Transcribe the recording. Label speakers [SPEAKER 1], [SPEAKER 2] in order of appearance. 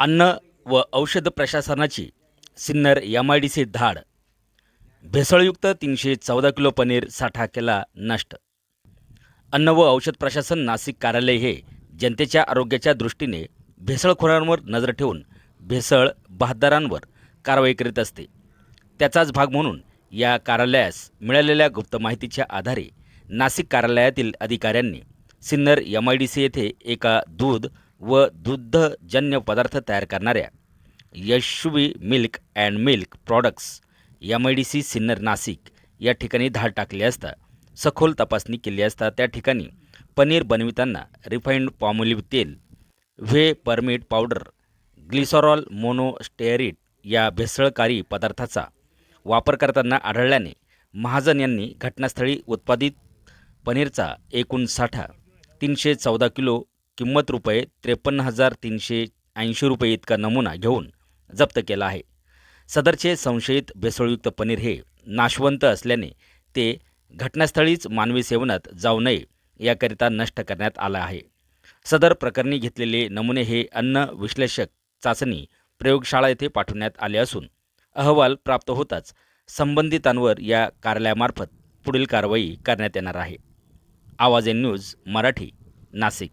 [SPEAKER 1] अन्न व औषध प्रशासनाची Sinnar M I D C धाड. भेसळयुक्त तीनशे चौदा किलो पनीर साठा केला नष्ट. अन्न व औषध प्रशासन नाशिक कार्यालय हे जनतेच्या आरोग्याच्या दृष्टीने भेसळखोरांवर नजर ठेवून भेसळ बहादरांवर कारवाई करीत असते. त्याचाच भाग म्हणून या कार्यालयास मिळालेल्या गुप्त माहितीच्या आधारे नाशिक कार्यालयातील अधिकाऱ्यांनी Sinnar M I D C येथे एका दूध व दुग्धजन्य पदार्थ तयार करणाऱ्या Yashvi milk and milk products M I D C Sinnar Nashik या ठिकाणी धाड टाकली असता सखोल तपासणी केली असता त्या ठिकाणी पनीर बनविताना रिफाईंड पॉमोलिव्ह तेल whey permeate powder glycerol monostearate या भेसळकारी पदार्थाचा वापर करताना आढळल्याने महाजन यांनी घटनास्थळी उत्पादित पनीरचा एकूण साठा तीनशे चौदा किलो किंमत रुपये त्रेपन्न हजार तीनशे ऐंशी रुपये इतका नमुना घेऊन जप्त केला आहे. सदरचे संशयित भेसळयुक्त पनीर हे नाशवंत असल्याने ते घटनास्थळीच मानवी सेवनात जाऊ नये याकरिता नष्ट करण्यात आला आहे. सदर प्रकरणी घेतलेले नमुने हे अन्न विश्लेषक चाचणी प्रयोगशाळा येथे पाठवण्यात आले असून अहवाल प्राप्त होताच संबंधितांवर या कार्यालयामार्फत पुढील कारवाई करण्यात येणार आहे. आवाज एन न्यूज मराठी नाशिक.